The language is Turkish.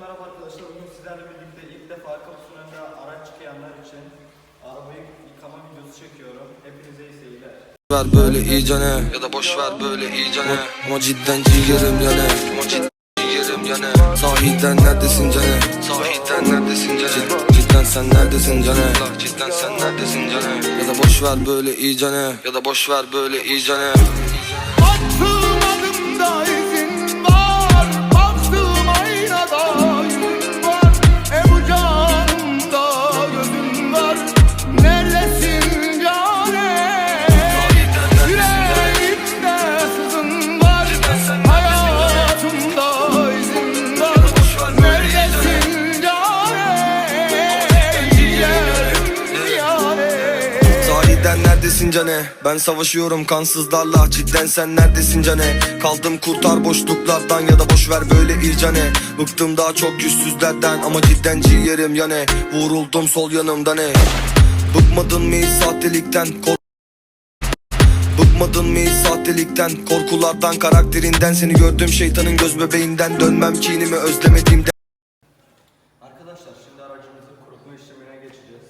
merhaba arkadaşlar. Bugün sizlerle birlikte ilk defa kapısının önünde araç çıkayanlar için arabayı yıkama videosu çekiyorum. Hepinize iyi seyirler. ver böyle iyicene. Ya da boş ver böyle iyicene. Ama cidden ciğerim yane Ama cidden ciğerim yane Sahiden neredesin cane Sahiden neredesin cane Cidden sen neredesin cane Cidden sen neredesin cane Ya da boş ver böyle iyicene. Ya da boş ver böyle iyicene neredesin cane Ben savaşıyorum kansızlarla. Cidden sen neredesin cane Kaldım kurtar boşluklardan ya da boş ver böyle ircane Bıktım daha çok yüzsüzlerden ama cidden ciğerim yane. Vuruldum sol yanımda ne? Bıkmadın mı sahtelikten Kork Bıkmadın mı sahtelikten Korkulardan karakterinden Seni gördüm şeytanın göz bebeğinden. Dönmem kinimi özlemediğimden. Arkadaşlar şimdi aracımızın kurutma işlemine geçeceğiz.